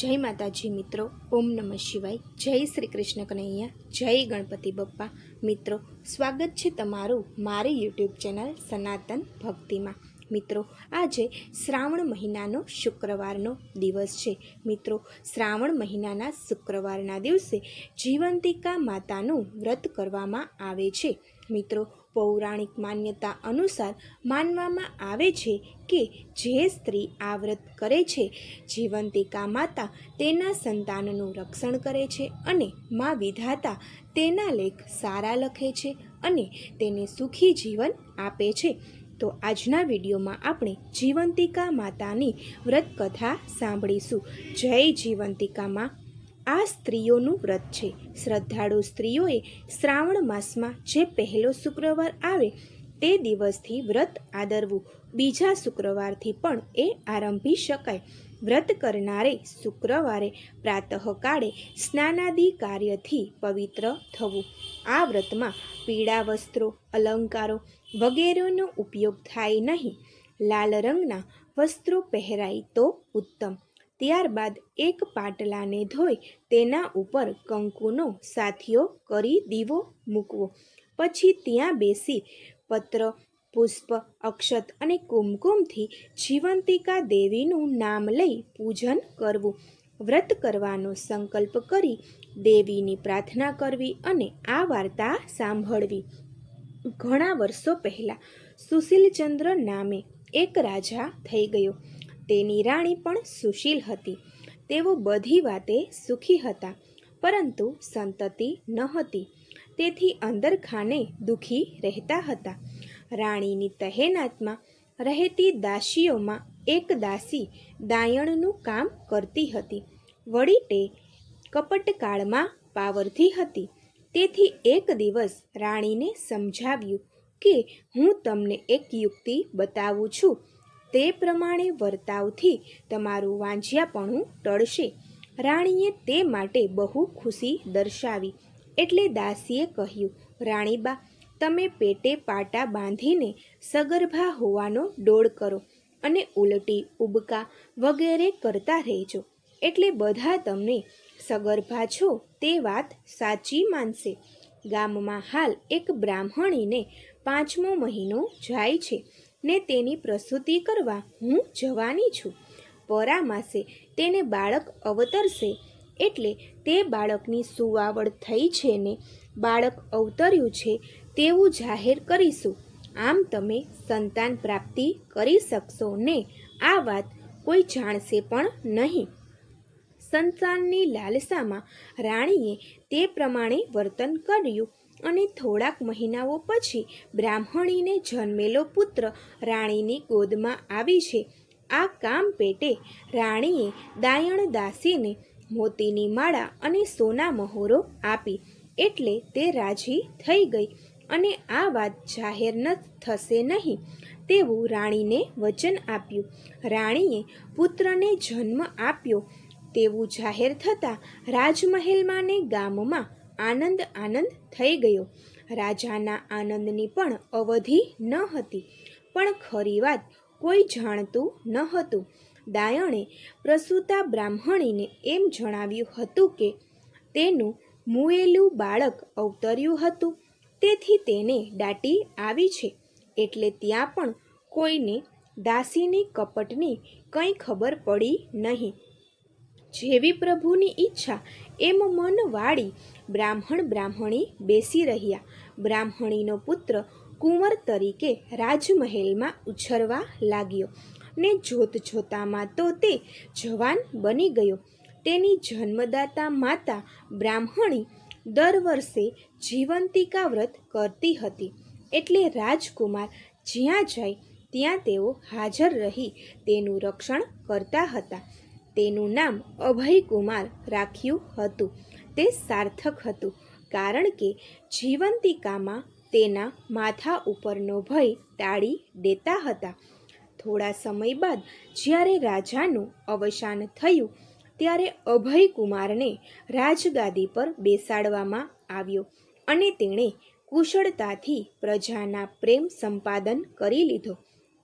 જય માતાજી મિત્રો, ઓમ નમઃ શિવાય. જય શ્રી કૃષ્ણ કનૈયા, જય ગણપતિ બપ્પા. મિત્રો, સ્વાગત છે તમારું મારી યુટ્યુબ ચેનલ સનાતન ભક્તિમાં. મિત્રો, આજે શ્રાવણ મહિનાનો શુક્રવારનો દિવસ છે. મિત્રો, શ્રાવણ મહિનાના શુક્રવારના દિવસે જીવંતિકા માતાનું વ્રત કરવામાં આવે છે. મિત્રો પૌરાણિક માન્યતા અનુસાર માનવામાં આવે છે કે જે સ્ત્રી આ વ્રત કરે છે, જીવંતિકા માતા તેના સંતાનનું રક્ષણ કરે છે અને મા વિધાતા તેના લેખ સારા લખે છે અને તેને સુખી જીવન આપે છે. તો આજના વિડીયોમાં આપણે જીવંતિકા માતાની વ્રત કથા સાંભળીશું. જય જીવંતિકામાં આ સ્ત્રીઓનું વ્રત છે. શ્રદ્ધાળુ સ્ત્રીઓએ શ્રાવણ માસમાં જે પહેલો શુક્રવાર આવે તે દિવસથી વ્રત આદરવું. બીજા શુક્રવારથી પણ એ આરંભી શકાય. વ્રત કરનારે શુક્રવારે પ્રાતઃકાળે સ્નાનાદિ કાર્યથી પવિત્ર થવું. આ વ્રતમાં પીળા વસ્ત્રો, અલંકારો વગેરેનો ઉપયોગ થાય નહીં. લાલ રંગના વસ્ત્રો પહેરાય તો ઉત્તમ. ત્યારબાદ એક પાટલાને ધોઈ તેના ઉપર કંકુનો સાથીઓ કરી દીવો મૂકવો. પછી ત્યાં બેસી પત્ર, પુષ્પ, અક્ષત અને કુમકુમથી જીવંતિકા દેવીનું નામ લઈ પૂજન કરવું. વ્રત કરવાનો સંકલ્પ કરી દેવીની પ્રાર્થના કરવી અને આ વાર્તા સાંભળવી. ઘણા વર્ષો પહેલાં સુશીલચંદ્ર નામે એક રાજા થઈ ગયો. તેની રાણી પણ સુશીલ હતી. તેઓ બધી વાતે સુખી હતા, પરંતુ સંતતિ ન હતી. તેથી અંદર ખાને દુઃખી રહેતા હતા. રાણીની તહેનાતમાં રહેતી દાસીઓમાં એક દાસી દાયણનું કામ કરતી હતી. વળી તે કપટકાળમાં પાવરથી હતી. તેથી એક દિવસ રાણીને સમજાવ્યું કે હું તમને એક યુક્તિ બતાવું છું. તે પ્રમાણે વર્તાવથી તમારું વાંਝિયાપણું ટળશે. રાણીએ તે માટે બહુ ખુશી દર્શાવી. એટલે દાસીએ કહ્યું, રાણીબા, તમે પેટે પાટા બાંધીને સગર્ભા હોવાનો ડોળ કરો અને ઉલટી, ઉબકા વગેરે કરતા રહેજો. એટલે બધા તમને સગર્ભા છો તે વાત સાચી માનશે. ગામમાં હાલ એક બ્રાહ્મણીને પાંચમો મહિનો જાય છે. ને તેની પ્રસૂતિ કરવા હું જવાની છું. પરામાસે તેને બાળક અવતરશે એટલે તે બાળકની સુવાવડ થઈ છે ને બાળક અવતર્યું છે તેવું જાહેર કરીશું. આમ તમે સંતાન પ્રાપ્તિ કરી શકશો ને આ વાત કોઈ જાણશે પણ નહીં. સંતાનની લાલસામાં રાણીએ તે પ્રમાણે વર્તન કર્યું. અને થોડાક મહિનાઓ પછી બ્રાહ્મણીને જન્મેલો પુત્ર રાણીની ગોદમાં આવી છે. આ કામ પેટે રાણીએ દાયણ દાસીને મોતીની માળા અને સોના મહોરો આપી, એટલે તે રાજી થઈ ગઈ અને આ વાત જાહેર ન થશે નહીં તેવું રાણીને વચન આપ્યું. રાણીએ પુત્રને જન્મ આપ્યો. તેવું જાહેર થતાં રાજમહેલમાં ને ગામમાં આનંદ આનંદ થઈ ગયો. રાજાના આનંદની પણ અવધિ ન હતી. પણ ખરી વાત, કોઈ જાણતું ન હતું. દાયણે પ્રસૂતા બ્રાહ્મણીને એમ જણાવ્યું હતું કે, તેનું મુએલું બાળક અવતર્યું હતું. તેથી તેને દાટી આવી છે. એટલે ત્યાં પણ કોઈને દાસીની કપટની કંઈ ખબર પડી નહીં. જેવી પ્રભુની ઈચ્છા એમ મન વાળી બ્રાહ્મણ બ્રાહ્મણી બેસી રહ્યા. બ્રાહ્મણીનો પુત્ર કુંવર તરીકે રાજમહેલમાં ઉછરવા લાગ્યો ને જોત જોતામાં તો તે જવાન બની ગયો. તેની જન્મદાતા માતા બ્રાહ્મણી દર વર્ષે જીવંતિકા વ્રત કરતી હતી. એટલે રાજકુમાર જ્યાં જાય ત્યાં તેઓ હાજર રહી તેનું રક્ષણ કરતા હતા. તેનું નામ અભયકુમાર રાખ્યું હતું. તે સાર્થક હતું કારણ કે જીવંતિકામાં તેના માથા ઉપરનો ભય ટાળી દેતા હતા. થોડા સમય બાદ જ્યારે રાજાનું અવસાન થયું, ત્યારે અભયકુમારને રાજગાદી પર બેસાડવામાં આવ્યો અને તેણે કુશળતાથી પ્રજાના પ્રેમ સંપાદન કરી લીધો.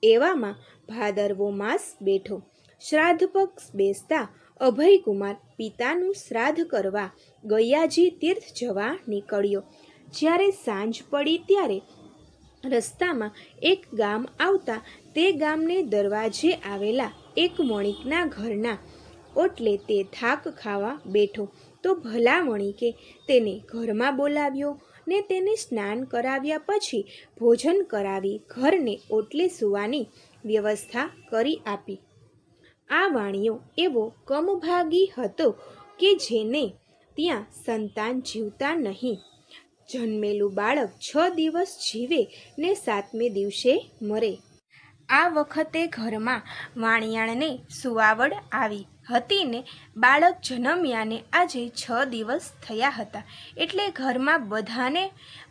એવામાં ભાદરવો માસ બેઠો. શ્રાદ્ધ પક્ષ બેસતા અભયકુમાર પિતાનું શ્રાદ્ધ કરવા ગયાજી તીર્થ જવા નીકળ્યો. જ્યારે સાંજ પડી ત્યારે રસ્તામાં એક ગામ આવતા તે ગામને દરવાજે આવેલા એક વણિકના ઘરના ઓટલે તે થાક ખાવા બેઠો. તો ભલા વણિકે તેને ઘરમાં બોલાવ્યો ને તેને સ્નાન કરાવ્યા પછી ભોજન કરાવી ઘરને ઓટલે સૂવાની વ્યવસ્થા કરી આપી. આ વાણિયો એવો કમભાગી હતો કે જેને ત્યાં સંતાન જીવતા નહીં. જન્મેલું બાળક છ દિવસ જીવે ને સાતમે દિવસે મરે. આ વખતે ઘરમાં વાણિયાણને સુવાવડ આવી. હતી ને બાળક જન્મ્યાને આજે છ દિવસ થયા હતા. એટલે ઘરમાં બધાને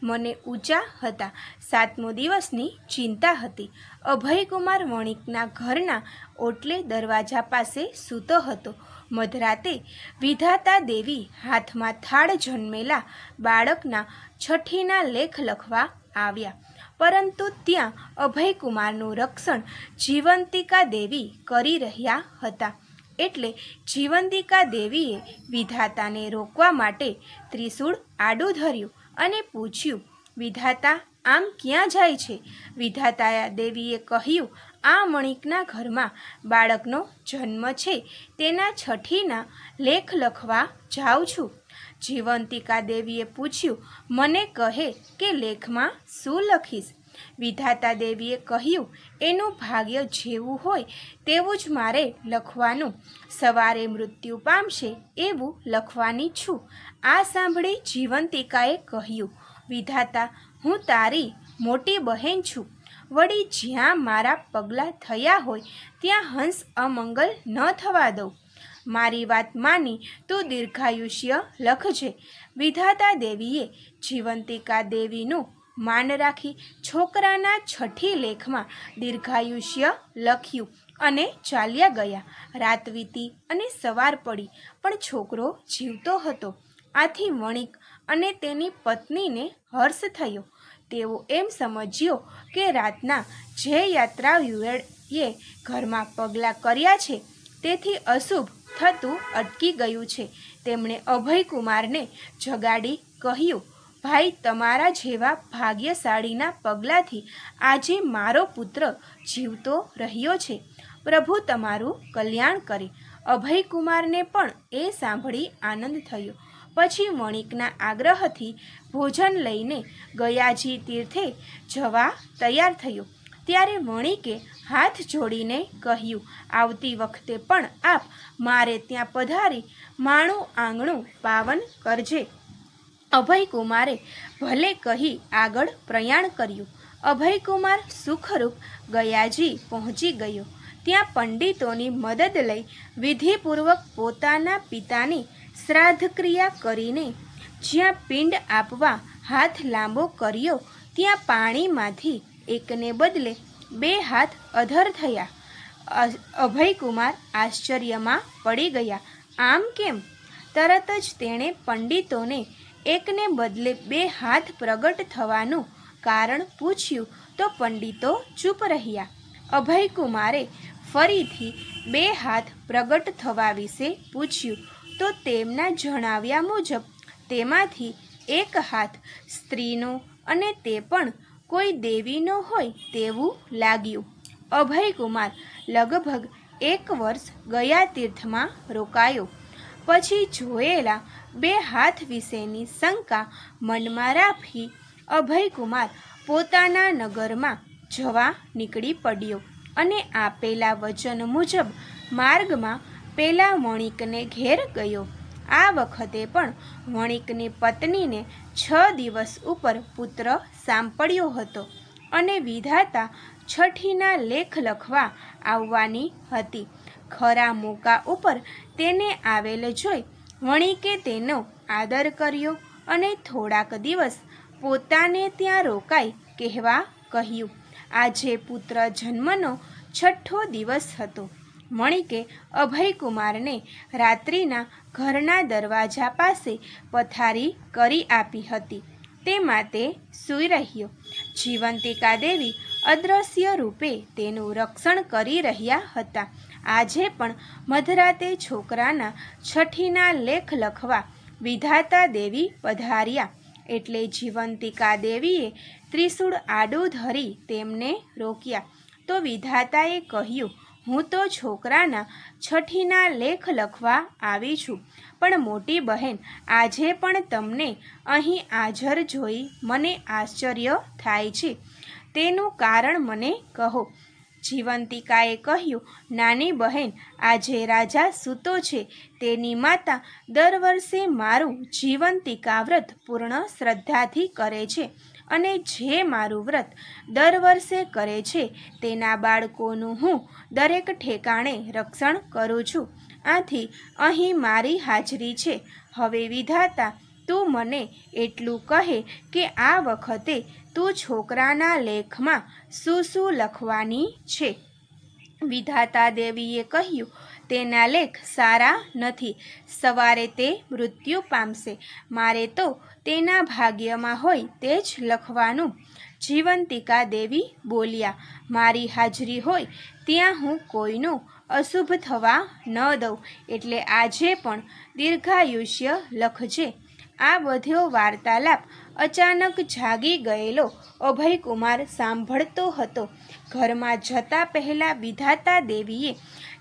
મને ઊંચા હતા. સાતમો દિવસની ચિંતા હતી. અભયકુમાર વણિકના ઘરના ઓટલે દરવાજા પાસે સૂતો હતો. મધરાતે વિધાતા દેવી હાથમાં થાળ જન્મેલા બાળકના છઠ્ઠીના લેખ લખવા આવ્યા. પરંતુ ત્યાં અભયકુમારનું રક્ષણ જીવંતિકા દેવી કરી રહ્યા હતા. એટલે જીવંતિકા દેવીએ વિધાતાને રોકવા માટે ત્રિશૂળ આડું ધર્યું અને પૂછ્યું, વિધાતા, આમ ક્યાં જાય છે? વિધાતાયા દેવીએ કહ્યું, આ મણિકના ઘરમાં બાળકનો જન્મ છે. તેના છઠ્ઠીના લેખ લખવા જાઉં છું. જીવંતિકા દેવીએ પૂછ્યું, મને કહે કે લેખમાં શું લખીશ? વિધાતા દેવીએ કહ્યું, એનું ભાગ્ય જેવું હોય તેવું જ મારે લખવાનું. સવારે મૃત્યુ પામશે એવું લખવાની છું. આ સાંભળી જીવંતિકાએ કહ્યું, વિધાતા, હું તારી મોટી બહેન છું. વળી જ્યાં મારા પગલાં થયા હોય, ત્યાં હંસ અમંગલ ન થવા દઉં. મારી વાત માની તું દીર્ઘાયુષ્ય લખજે. વિધાતા દેવીએ જીવંતિકા દેવીનું માન રાખી છોકરાના છઠ્ઠી લેખમાં દીર્ઘાયુષ્ય લખ્યું અને ચાલ્યા ગયા. રાત વીતી અને સવાર પડી, પણ છોકરો જીવતો હતો. આથી વણિક અને તેની પત્નીને હર્ષ થયો. તેઓ એમ સમજ્યો કે રાતના જે યાત્રા યુએડએ ઘરમાં પગલાં કર્યા છે, તેથી અશુભ થતું અટકી ગયું છે. તેમણે અભયકુમારને જગાડી કહ્યું ભાઈ, તમારા જેવા ભાગ્યશાળીના પગલાંથી આજે મારો પુત્ર જીવતો રહ્યો છે. પ્રભુ તમારું કલ્યાણ કરે. અભયકુમારને પણ એ સાંભળી આનંદ થયો. પછી વણિકના આગ્રહથી ભોજન લઈને ગયાજી તીર્થે જવા તૈયાર થયો. ત્યારે વણિકે હાથ જોડીને કહ્યું, આવતી વખતે પણ આપ મારે ત્યાં પધારી માણું આંગણું પાવન કરજે. અભયકુમારે ભલે કહી આગળ પ્રયાણ કર્યું. અભયકુમાર સુખરૂપ ગયાજી પહોંચી ગયો. ત્યાં પંડિતોની મદદ લઈ વિધિપૂર્વક પોતાના પિતાની શ્રાદ્ધક્રિયા કરીને જ્યાં પિંડ આપવા હાથ લાંબો કર્યો, ત્યાં પાણીમાંથી એકને બદલે બે હાથ અધર થયા. અભયકુમાર આશ્ચર્યમાં પડી ગયા. આમ કેમ? તરત જ તેણે પંડિતોને એકને બદલે બે હાથ પ્રગટ થવાનું કારણ પૂછ્યું તો પંડિતો ચૂપ રહ્યા. અભયકુમારે ફરીથી બે હાથ પ્રગટ થવા વિશે પૂછ્યું તો તેમના જણાવ્યા મુજબ તેમાંથી એક હાથ સ્ત્રીનો અને તે પણ કોઈ દેવીનો હોય તેવું લાગ્યું. અભયકુમાર લગભગ એક વર્ષ ગયા તીર્થમાં રોકાયો. પછી જોયેલા બે હાથ વિશેની શંકા મનમાં રાખી અભયકુમાર પોતાના નગરમાં જવા નીકળી પડ્યો અને આપેલા વચન મુજબ માર્ગમાં પેલા વણિકને ઘેર ગયો. આ વખતે પણ વણિકની પત્નીને છ દિવસ ઉપર પુત્ર સાંપડ્યો હતો અને વિધાતા છઠ્ઠીના લેખ લખવા આવવાની હતી. ખરા મોકા ઉપર તેને આવેલ જોઈ વણિકે તેનો આદર કર્યો અને થોડાક દિવસ પોતાને ત્યાં રોકાઈ કહેવા કહ્યું. આજે પુત્ર જન્મનો છઠ્ઠો દિવસ હતો. વણિકે અભયકુમારને રાત્રિના ઘરના દરવાજા પાસે પથારી કરી આપી હતી. તે માટે સૂઈ રહ્યો. જીવંતિકા દેવી અદ્રશ્ય રૂપે તેનું રક્ષણ કરી રહ્યા હતા. આજે પણ મધરાતે છોકરાના છઠ્ઠીના લેખ લખવા વિધાતા દેવી પધાર્યા. એટલે જીવંતિકા દેવીએ ત્રિશૂળ આડું ધરી તેમને રોક્યા. તો વિધાતાએ કહ્યું, હું તો છોકરાના છઠ્ઠીના લેખ લખવા આવી છું, પણ મોટી બહેન, આજે પણ તમને અહીં હાજર જોઈ મને આશ્ચર્ય થાય છે. તેનું કારણ મને કહો. જીવંતિકાએ કહ્યું, નાની બહેન, આજે રાજા સૂતો છે. તેની માતા દર વર્ષે મારું જીવંતિકા વ્રત પૂર્ણ શ્રદ્ધાથી કરે છે અને જે મારું વ્રત દર વર્ષે કરે છે, તેના બાળકોનું હું દરેક ઠેકાણે રક્ષણ કરું છું. આથી અહીં મારી હાજરી છે. હવે વિધાતા, તું મને એટલું કહે કે આ વખતે તું છોકરાના લેખમાં શું શું લખવાની છે? વિધાતા દેવીએ કહ્યું, તેના લેખ સારા નથી. સવારે તે મૃત્યુ પામશે. મારે તો તેના ભાગ્યમાં હોય તે જ લખવાનું. જીવંતિકા દેવી બોલ્યા, મારી હાજરી હોય ત્યાં હું કોઈનું અશુભ થવા ન દઉં. એટલે આજે પણ દીર્ઘાયુષ્ય લખજે. આ બધો વાર્તાલાપ અચાનક જાગી ગયેલો. અભયકુમાર સાંભળતો હતો. ઘરમાં જતા પહેલાં વિધાતા દેવીએ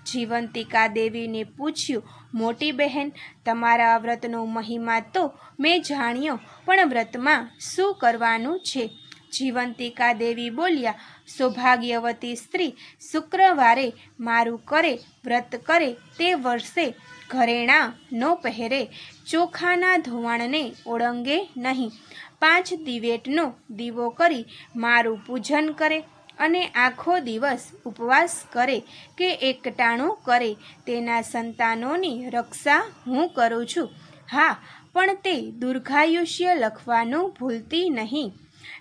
જીવંતિકા દેવીને પૂછ્યું, મોટી બહેન, તમારા વ્રતનો મહિમા તો મેં જાણ્યો, પણ વ્રતમાં શું કરવાનું છે? જીવંતિકા દેવી બોલ્યા, સૌભાગ્યવતી સ્ત્રી શુક્રવારે મારું કરે, વ્રત કરે તે વર્ષે ઘરેણાં ન પહેરે, ચોખાના ધોવાણને ઓળંગે નહીં. પાંચ દિવેટનો દીવો કરી મારું પૂજન કરે અને આખો દિવસ ઉપવાસ કરે કે એકટાણું કરે. તેના સંતાનોની રક્ષા હું કરું છું. હા, પણ તે દુર્ઘાયુષ્ય લખવાનું ભૂલતી નહીં.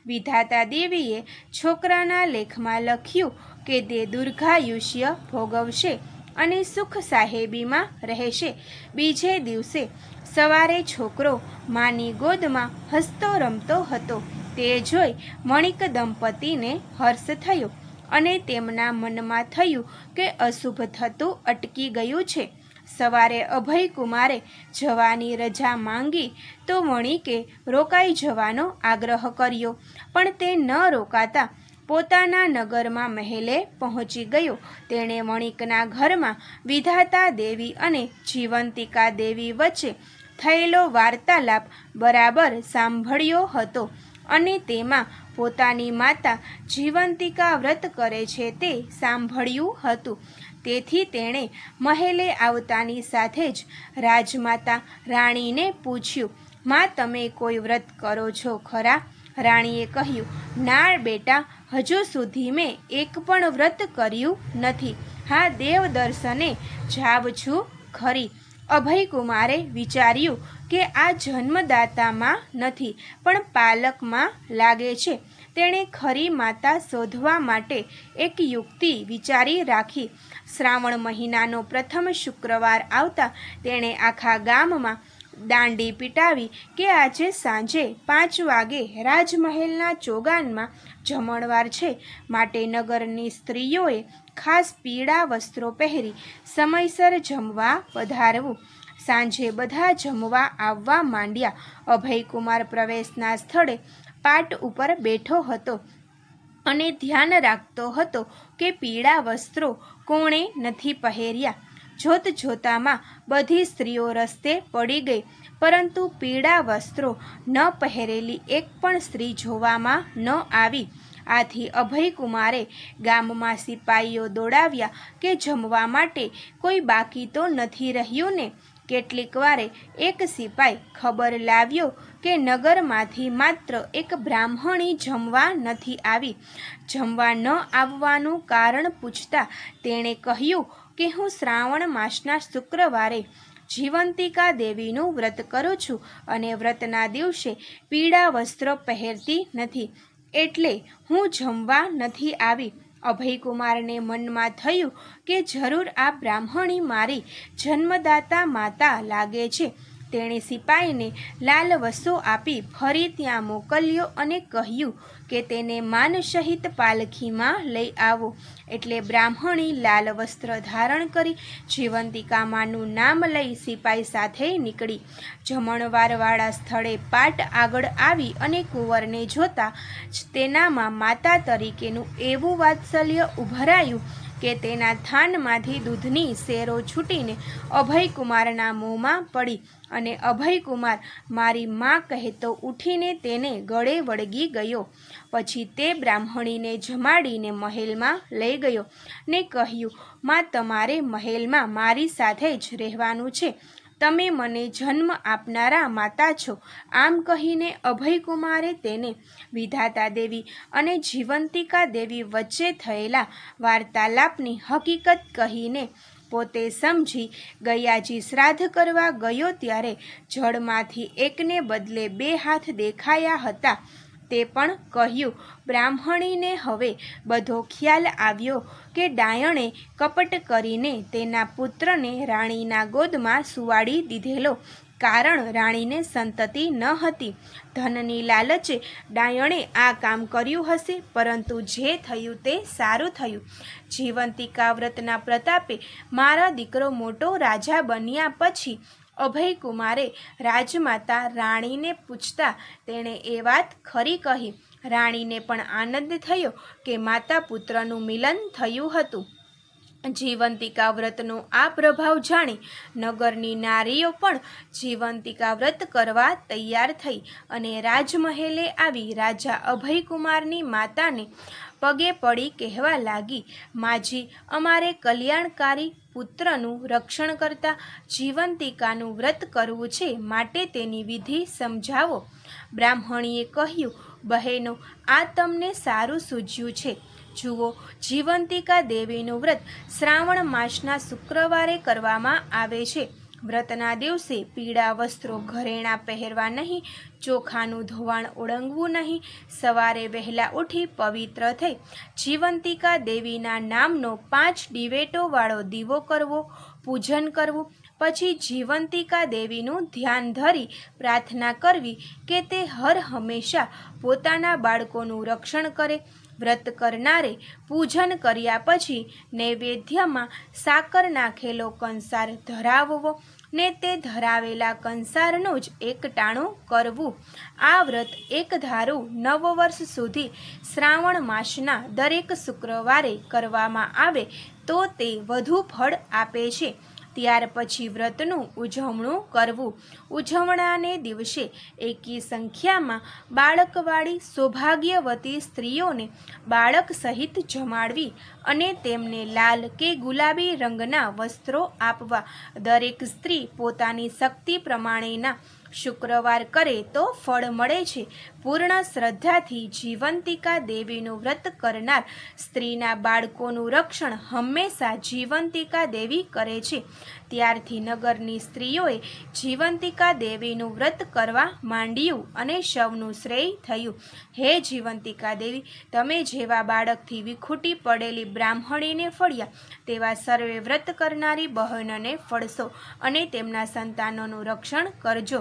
વિધાતા દેવીએ છોકરાના લેખમાં લખ્યું કે તે દુર્ઘાયુષ્ય ભોગવશે. અને સુખ સાહેબીમાં રહેશે. બીજે દિવસે સવારે છોકરો માની ગોદમાં હસતો રમતો હતો. તે જોઈ મણિક દંપતીને હર્ષ થયો અને તેમના મનમાં થયું કે અશુભ થતું અટકી ગયું છે. સવારે અભયકુમારે જવાની રજા માંગી તો વણિકે રોકાઈ જવાનો આગ્રહ કર્યો, પણ તે ન રોકાતા પોતાના નગરમાં મહેલે પહોંચી ગયો. તેણે વણિકના ઘરમાં વિધાતા દેવી અને જીવંતિકા દેવી વચ્ચે થયેલો વાર્તાલાપ બરાબર સાંભળ્યો હતો અને તેમાં પોતાની માતા જીવંતિકા વ્રત કરે છે તે સાંભળ્યું હતું. તેથી તેણે મહેલે આવતાની સાથે જ રાજમાતા રાણીને પૂછ્યું, માં, તમે કોઈ વ્રત કરો છો ખરા? રાણીએ કહ્યું ના બેટા, હજુ સુધી મેં એક પણ વ્રત કર્યું નથી. હા દેવ દર્શને જાવ છું ખરી. અભયકુમારે વિચાર્યું કે આ જન્મદાતામાં નથી, પણ પાલકમાં લાગે છે. તેણે ખરી માતા શોધવા માટે એક યુક્તિ વિચારી રાખી. શ્રાવણ મહિનાનો પ્રથમ શુક્રવાર આવતા તેણે આખા ગામમાં દાંડી પીટાવી કે આજે સાંજે પાંચ વાગે રાજમહેલના ચોગાનમાં જમણવાર છે. માટે નગરની સ્ત્રીઓએ ખાસ પીળા વસ્ત્રો પહેરી સમયસર જમવા પધારવું. સાંજે બધા જમવા આવવા માંડ્યા. અભયકુમાર પ્રવેશના સ્થળે પાટ ઉપર બેઠો હતો અને ધ્યાન રાખતો હતો કે પીળા વસ્ત્રો કોણે નથી પહેર્યા. જોત જોતામાં બધી સ્ત્રીઓ રસ્તે પડી ગઈ, પરંતુ પીળા વસ્ત્રો ન પહેરેલી એક પણ સ્ત્રી જોવામાં ન આવી. આથી અભયકુમારે ગામમાં સિપાઈઓ દોડાવ્યા કે જમવા માટે કોઈ બાકી તો નથી રહ્યું ને? કેટલીક વારે એક સિપાઈ ખબર લાવ્યો કે નગરમાંથી માત્ર એક બ્રાહ્મણી જમવા નથી આવી. જમવા ન આવવાનું કારણ પૂછતા તેણે કહ્યું કે હું શ્રાવણ માસના શુક્રવારે જીવંતિકા દેવીનું વ્રત કરું છું અને વ્રતના દિવસે પીળા વસ્ત્રો પહેરતી નથી. એટલે હું જમવા નથી આવી. અભયકુમારને મનમાં થયું કે જરૂર આ બ્રાહ્મણી મારી જન્મદાતા માતા લાગે છે. તેણે સિપાહીને લાલ વસો આપી ફરી ત્યાં મોકલ્યો અને કહ્યું કે તેને માન સહિત પાલખીમાં લઈ આવો. એટલે બ્રાહ્મણી લાલ વસ્ત્ર ધારણ કરી જીવંતિકામાનું નામ લઈ સિપાઈ સાથે નીકળી. જમણવારવાળા સ્થળે પાટ આગળ આવી અને કુંવરને જોતા જ તેનામાં માતા તરીકેનું એવું વાત્સલ્ય ઉભરાયું કે તેના થાનમાંથી દૂધની શેરો છૂટીને અભયકુમારના મોંમાં પડી અને અભયકુમાર, મારી માં કહેતો ઉઠીને તેને ગળે વળગી ગયો. પછી તે બ્રાહ્મણીને જમાડીને મહેલમાં લઈ ગયો ને કહ્યું, માં, તમારે મહેલમાં મારી સાથે જ રહેવાનું છે. તમે મને જન્મ આપનારા માતા છો. આમ કહીને અભયકુમારે તેને વિધાતા દેવી અને જીવંતિકા દેવી વચ્ચે થયેલા વાર્તાલાપની હકીકત કહીને પોતે સમજી ગયાજી શ્રાદ્ધ કરવા ગયો ત્યારે જળમાંથી એકને બદલે બે હાથ દેખાયા હતા. તે પણ કહ્યું. બ્રાહ્મણીને હવે બધો ખ્યાલ આવ્યો કે ડાયણે કપટ કરીને તેના પુત્રને રાણીના ગોદમાં સુવાડી દીધેલો, કારણ રાણીને સંતતિ ન હતી. ધનની લાલચે ડાયણે આ કામ કર્યું હશે, પરંતુ જે થયું તે સારું થયું. જીવંતિકા વ્રતના પ્રતાપે મારા દીકરો મોટો રાજા બન્યા પછી અભયકુમારે રાજમાતા રાણીને પૂછતા તેણે એ વાત ખરી કહી. રાણીને પણ આનંદ થયો કે માતા પુત્રનું મિલન થયું હતું. જીવંતિકા વ્રતનો આ પ્રભાવ જાણી નગરની નારીઓ પણ જીવંતિકા વ્રત કરવા તૈયાર થઈ અને રાજમહેલે આવી રાજા અભયકુમારની માતાને પગે પડી કહેવા લાગી, માજી, અમારે કલ્યાણકારી પુત્રનું રક્ષણ કરતા જીવંતિકાનું વ્રત કરવું છે માટે તેની વિધિ સમજાવો. બ્રાહ્મણીએ કહ્યું, બહેનો, આ તમને સારું સૂજ્યું છે. જુઓ, જીવંતિકા દેવીનું વ્રત શ્રાવણ માસના શુક્રવારે કરવામાં આવે છે. વ્રતના દિવસે પીળા વસ્ત્રો ઘરેણાં પહેરવા નહીં, ચોખાનું ધોવાણ ઓળંગવું નહીં. સવારે વહેલા ઉઠી પવિત્ર થઈ જીવંતિકા દેવીના નામનો પાંચ ડિવેટોવાળો દીવો કરવો, પૂજન કરવું, પછી જીવંતિકા દેવીનું ધ્યાન ધરી પ્રાર્થના કરવી કે તે હર હંમેશા પોતાના બાળકોનું રક્ષણ કરે. વ્રત કરનારે પૂજન કર્યા પછી નૈવેદ્યમાં સાકર નાખેલો કંસાર ધરાવવો ને તે ધરાવેલા કંસારનું જ એકટાણું કરવું. આ વ્રત એક ધારું નવ વર્ષ સુધી શ્રાવણ માસના દરેક શુક્રવારે કરવામાં આવે તો તે વધુ ફળ આપે છે. ત્યાર પછી વ્રતનું ઉજવણું કરવું. ઉજવણાને દિવસે એકી સંખ્યામાં બાળકવાળી સૌભાગ્યવતી સ્ત્રીઓને બાળક સહિત જમાડવી અને તેમને લાલ કે ગુલાબી રંગના વસ્ત્રો આપવા. દરેક સ્ત્રી પોતાની શક્તિ પ્રમાણેના શુક્રવાર કરે તો ફળ મળે છે. પૂર્ણ શ્રદ્ધાથી જીવંતિકા દેવીનું વ્રત કરનાર સ્ત્રીના બાળકોનું રક્ષણ હંમેશા જીવંતિકા દેવી કરે છે. ત્યારથી નગરની સ્ત્રીઓએ જીવંતિકા દેવીનું વ્રત કરવા માંડ્યું અને શવનું શ્રેય થયું. હે જીવંતિકા દેવી, તમે જેવા બાળકથી વિખૂટી પડેલી બ્રાહ્મણીને ફળ્યા, તેવા સર્વે વ્રત કરનારી બહેનોને ફળશો અને તેમના સંતાનોનું રક્ષણ કરજો.